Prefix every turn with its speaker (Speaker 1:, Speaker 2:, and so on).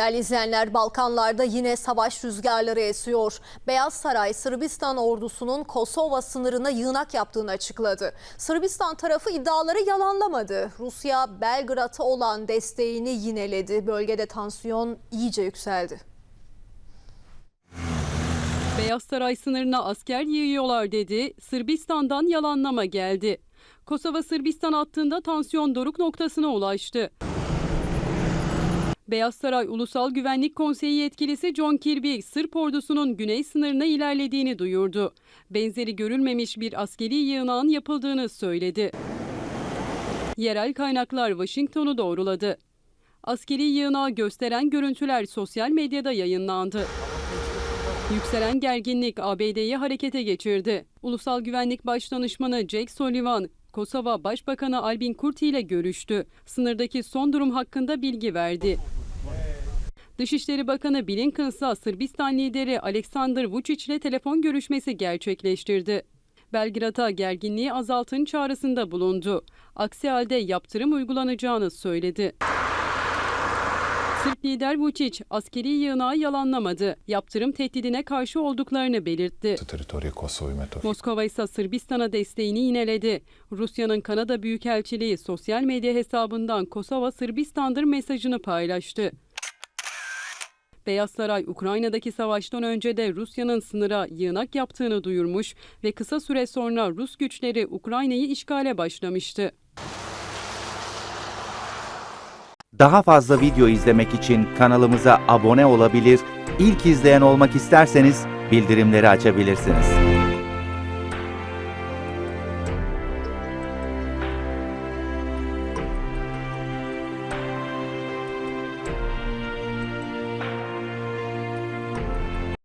Speaker 1: Değerli izleyenler Balkanlarda yine savaş rüzgarları esiyor. Beyaz Saray Sırbistan ordusunun Kosova sınırına yığınak yaptığını açıkladı. Sırbistan tarafı iddiaları yalanlamadı. Rusya Belgrad'a olan desteğini yineledi. Bölgede tansiyon iyice yükseldi.
Speaker 2: Beyaz Saray sınırına asker yığıyorlar dedi. Sırbistan'dan yalanlama geldi. Kosova Sırbistan hattında tansiyon doruk noktasına ulaştı. Beyaz Saray Ulusal Güvenlik Konseyi yetkilisi John Kirby, Sırp ordusunun güney sınırına ilerlediğini duyurdu. Benzeri görülmemiş bir askeri yığınağın yapıldığını söyledi. Yerel kaynaklar Washington'u doğruladı. Askeri yığınağı gösteren görüntüler sosyal medyada yayınlandı. Yükselen gerginlik ABD'yi harekete geçirdi. Ulusal Güvenlik Başdanışmanı Jake Sullivan, Kosova Başbakanı Albin Kurti ile görüştü. Sınırdaki son durum hakkında bilgi verdi. Dışişleri Bakanı Blinken ise Sırbistan lideri Aleksandar Vučić ile telefon görüşmesi gerçekleştirdi. Belgrad'a gerginliği azaltın çağrısında bulundu. Aksi halde yaptırım uygulanacağını söyledi. Sırp lider Vučić askeri yığınağı yalanlamadı. Yaptırım tehdidine karşı olduklarını belirtti. Moskova ise Sırbistan'a desteğini yineledi. Rusya'nın Kanada Büyükelçiliği sosyal medya hesabından Kosova Sırbistan'dır mesajını paylaştı. Beyaz Saray Ukrayna'daki savaştan önce de Rusya'nın sınıra yığınak yaptığını duyurmuş ve kısa süre sonra Rus güçleri Ukrayna'yı işgale başlamıştı.
Speaker 3: Daha fazla video izlemek için kanalımıza abone olabilir, ilk izleyen olmak isterseniz bildirimleri açabilirsiniz.